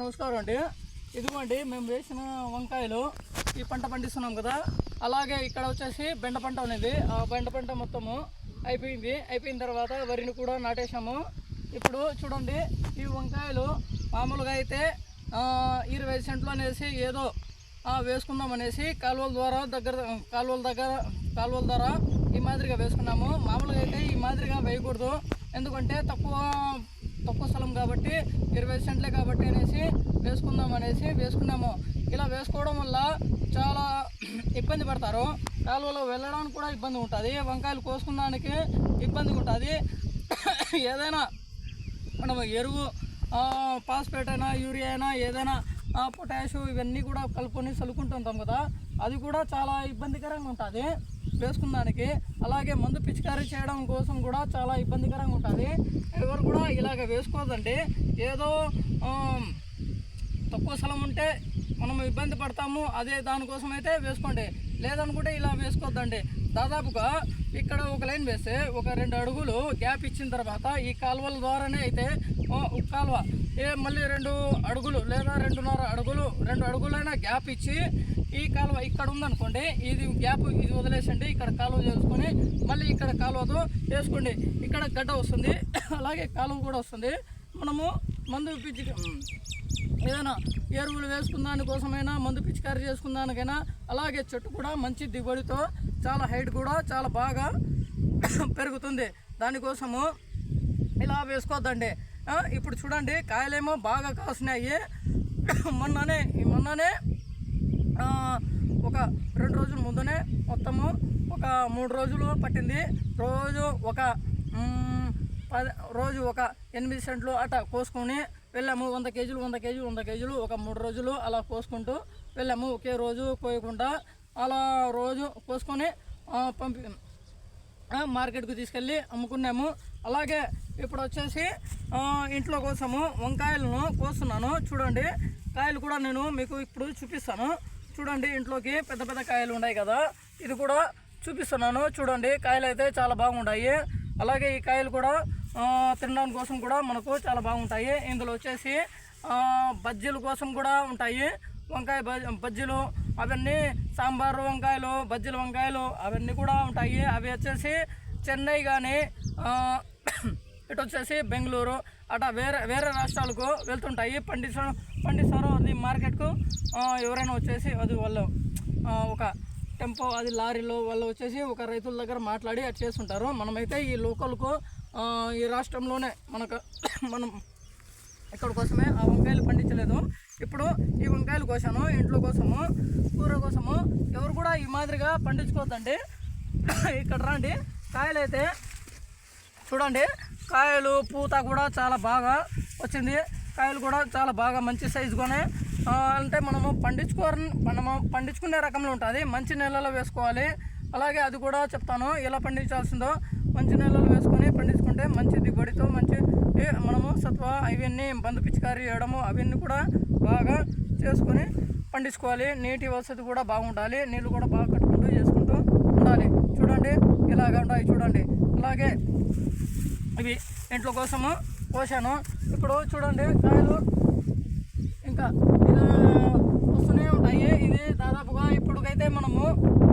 నమస్కారం అండి. ఇదిగోండి మేము వేసిన వంకాయలు ఈ పంట పండిస్తున్నాం కదా. అలాగే ఇక్కడ వచ్చేసి బెండ పంట అనేది. ఆ బెండ పంట మొత్తము అయిపోయింది. అయిపోయిన తర్వాత వరిని కూడా నాటేశాము. ఇప్పుడు చూడండి ఈ వంకాయలు మామూలుగా అయితే ఇరవై సెంట్లు అనేసి ఏదో వేసుకుందాం అనేసి కాలువల ద్వారా దగ్గర కాలువల దగ్గర కాలువల ద్వారా ఈ మాదిరిగా వేసుకున్నాము. మామూలుగా అయితే ఈ మాదిరిగా వేయకూడదు. ఎందుకంటే తక్కువ తక్కువ స్థలం కాబట్టి ఇరవై సెంట్లే కాబట్టి అనేసి వేసుకుందాం అనేసి వేసుకున్నాము. ఇలా వేసుకోవడం వల్ల చాలా ఇబ్బంది పడతారు. కాలువలో వెళ్ళడానికి కూడా ఇబ్బంది ఉంటుంది. వంకాయలు కోసుకున్నానికి ఇబ్బంది ఉంటుంది. ఏదైనా మనం ఎరువు పాస్పేట్ ఫాస్ఫేట్ అయినా యూరియా అయినా ఏదైనా పొటాషు ఇవన్నీ కూడా కలుపుకొని చల్లుకుంటుంటాం కదా అది కూడా చాలా ఇబ్బందికరంగా ఉంటుంది వేసుకున్నానికి. అలాగే మందు పిచికారీ చేయడం కోసం కూడా చాలా ఇబ్బందికరంగా ఉంటుంది. ఇలాగ వేసుకోవద్దండి ఏదో తక్కువ స్థలం ఉంటే మనం ఇబ్బంది పడతాము అదే దానికోసం అయితే వేసుకోండి. లేదనుకుంటే ఇలా వేసుకోవద్దండి దాదాపుగా ఇక్కడ ఒక లైన్ వేస్తే ఒక రెండు అడుగులు గ్యాప్ ఇచ్చిన తర్వాత ఈ కాలువల ద్వారానే అయితే ఒక కాలువ ఏ మళ్ళీ రెండు అడుగులు లేదా రెండున్నర అడుగులు రెండు అడుగులైనా గ్యాప్ ఇచ్చి ఈ కాలువ ఇక్కడ ఉందనుకోండి ఇది గ్యాప్ ఇది వదిలేసండి ఇక్కడ కాలువ చేసుకొని మళ్ళీ ఇక్కడ కాలువతో వేసుకోండి. ఇక్కడ గడ్డ వస్తుంది అలాగే కాలువ కూడా వస్తుంది. మనము మందు పిచ్చి ఏదైనా ఎరువులు వేసుకున్న కోసమైనా మందు పిచికారీ చేసుకున్నానికైనా అలాగే చెట్టు కూడా మంచి దిగుబడితో చాలా హైట్ కూడా చాలా బాగా పెరుగుతుంది. దానికోసము ఇలా వేసుకోవద్దండి. ఇప్పుడు చూడండి కాయలేమో బాగా కాసినాయి. మొన్ననే ఈ మొన్ననే ఒక రెండు రోజుల ముందునే మొత్తము ఒక మూడు రోజులు పట్టింది. రోజు ఒక పది రోజు ఒక ఎనిమిది సెంట్లు అట్లా కోసుకొని వెళ్ళాము. వంద కేజీలు వంద కేజీలు వంద కేజీలు ఒక మూడు రోజులు అలా కోసుకుంటూ వెళ్ళాము. ఒకే రోజు కోయకుండా అలా రోజు కోసుకొని పంపి మార్కెట్కు తీసుకెళ్ళి అమ్ముకున్నాము. అలాగే ఇప్పుడు వచ్చేసి ఇంట్లో కోసము వంకాయలను కోస్తున్నాను. చూడండి కాయలు కూడా నేను మీకు ఇప్పుడు చూపిస్తాను. చూడండి ఇంట్లోకి పెద్ద పెద్ద కాయలు ఉన్నాయి కదా. ఇది కూడా చూపిస్తున్నాను. చూడండి కాయలు అయితే చాలా బాగుంటాయి అలాగే ఈ కాయలు కూడా తినడం తినడానికి కోసం కూడా మనకు చాలా బాగుంటాయి. ఇందులో వచ్చేసి బజ్జీల కోసం కూడా ఉంటాయి. వంకాయ బజ్జీలు అవన్నీ సాంబారు వంకాయలు బజ్జీల వంకాయలు అవన్నీ కూడా ఉంటాయి. అవి వచ్చేసి చెన్నై కానీ ఇటు వచ్చేసి బెంగళూరు అట్లా వేరే వేరే రాష్ట్రాలకు వెళ్తుంటాయి. పండిస్తారు పండిస్తారు అది మార్కెట్కు ఎవరైనా వచ్చేసి అది వాళ్ళు ఒక టెంపో అది లారీలో వాళ్ళు వచ్చేసి ఒక రైతుల దగ్గర మాట్లాడి అది చేస్తుంటారు. మనమైతే ఈ లోకల్కు ఈ రాష్ట్రంలోనే మనకు మనం ఇక్కడ కోసమే ఆ వంకాయలు పండించలేదు. ఇప్పుడు ఈ వంకాయలు కోసాను ఇంట్లో కోసము కూర కోసము ఎవరు కూడా ఈ మాదిరిగా పండించుకోవద్దండి. ఇక్కడ రండి. కాయలైతే చూడండి. కాయలు పూత కూడా చాలా బాగా వచ్చింది. కాయలు కూడా చాలా బాగా మంచి సైజుగానే అంటే మనము పండించుకో మనము పండించుకునే రకంలో ఉంటుంది. మంచి నెలలో వేసుకోవాలి. అలాగే అది కూడా చెప్తాను ఎలా పండించాల్సిందో. మంచి నెలలో వేసుకొని పండించుకుంటే మంచి దిగుబడితో మంచి మనము సత్వ అవన్నీ బంధు పిచికారీ వేయడము అవన్నీ కూడా బాగా చేసుకొని పండించుకోవాలి. నీటి వసతి కూడా బాగుండాలి. నీళ్ళు కూడా బాగా కట్టుకుంటూ చేసుకుంటూ ఉండాలి. చూడండి ఇలాగ ఉంటాయి చూడండి. అలాగే ఇవి ఇంట్లో కోసము కోసాను ఇప్పుడు చూడండి కాయలు. ఇంకా ఇలా వస్తూనే ఉంటాయి. ఇది దాదాపుగా ఇప్పటికైతే మనము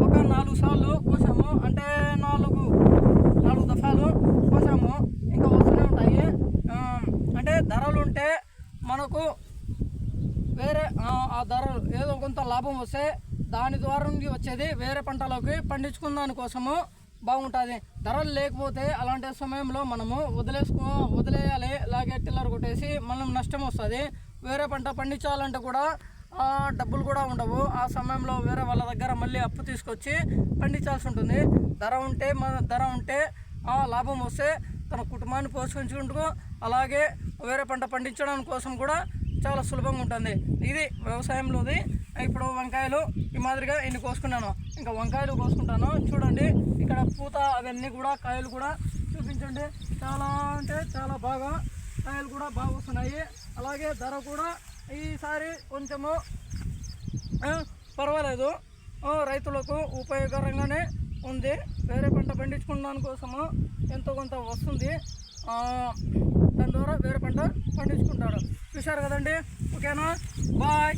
ఒక నాలుగు సార్లు కోసాము అంటే నాలుగు నాలుగు దఫాలు కోసాము ఇంకా వస్తూనే ఉంటాయి. అంటే ధరలు ఉంటే మనకు వేరే ఆ, ఆ ధరలు ఏదో కొంత లాభం వస్తే దాని ద్వారా నుండి వచ్చేది వేరే పంటలోకి పండించుకున్న దానికోసము బాగుంటుంది. ధరలు లేకపోతే అలాంటి సమయంలో మనము వదిలేసుకో వదిలేయాలి. అలాగే టిల్లర్ కొట్టేసి మనం నష్టం వస్తుంది. వేరే పంట పండించాలంటే కూడా డబ్బులు కూడా ఉండవు. ఆ సమయంలో వేరే వాళ్ళ దగ్గర మళ్ళీ అప్పు తీసుకొచ్చి పండించాల్సి ఉంటుంది. ధర ఉంటే మన ధర ఉంటే ఆ లాభం వస్తే తన కుటుంబాన్ని పోషించుకుంటూ అలాగే వేరే పంట పండించడం కోసం కూడా చాలా సులభంగా ఉంటుంది. ఇది వ్యవసాయంలోది. ఇప్పుడు వంకాయలు ఈ మాదిరిగా ఎన్ని కోసుకున్నాను ఇంకా వంకాయలు కోసుకుంటాను. చూడండి ఇక్కడ పూత అవన్నీ కూడా కాయలు కూడా చూపించండి. చాలా అంటే చాలా బాగా కాయలు కూడా బాగా వస్తున్నాయి. అలాగే ధర కూడా ఈసారి కొంచెము పర్వాలేదు. రైతులకు ఉపయోగకరంగానే ఉంది. వేరే పంట పండించుకున్న దానికోసము ఎంతో కొంత వస్తుంది. దాని ద్వారా వేరే పంట పండించుకుంటారు. చూశారు కదండి? ఓకేనా? బాయ్.